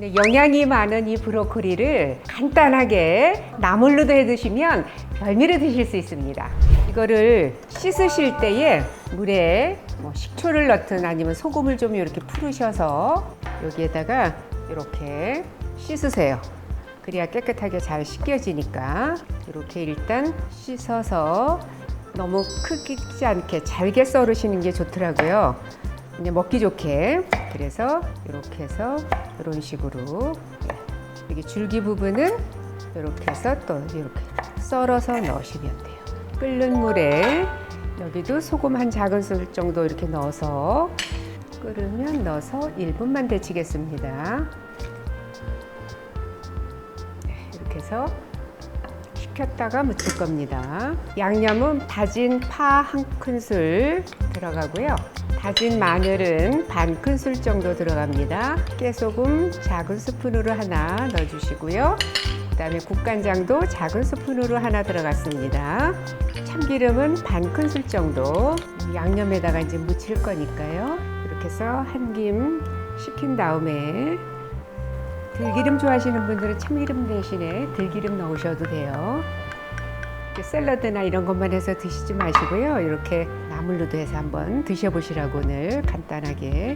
네, 영양이 많은 이 브로콜리를 간단하게 나물로도 해 드시면 별미로 드실 수 있습니다. 이거를 씻으실 때에 물에 뭐 식초를 넣든 아니면 소금을 좀 이렇게 풀으셔서 여기에다가 이렇게 씻으세요. 그래야 깨끗하게 잘 씻겨지니까 이렇게 일단 씻어서 너무 크지 않게 잘게 썰으시는 게 좋더라고요. 이제 먹기 좋게 그래서 이렇게 해서 이런 식으로 예. 여기 줄기 부분은 이렇게 해서 또 이렇게 썰어서 넣으시면 돼요. 끓는 물에 여기도 소금 한 작은 술 정도 이렇게 넣어서 끓으면 넣어서 1분만 데치겠습니다. 네, 이렇게 해서 식혔다가 무칠 겁니다. 양념은 다진 파 한 큰술 들어가고요. 다진 마늘은 반 큰술 정도 들어갑니다. 깨소금 작은 스푼으로 하나 넣어주시고요. 그 다음에 국간장도 작은 스푼으로 하나 들어갔습니다. 참기름은 반 큰술 정도 양념에다가 이제 무칠 거니까요. 이렇게 해서 한 김 식힌 다음에 들기름 좋아하시는 분들은 참기름 대신에 들기름 넣으셔도 돼요. 샐러드나 이런 것만 해서 드시지 마시고요. 이렇게 나물로도 해서 한번 드셔보시라고 오늘 간단하게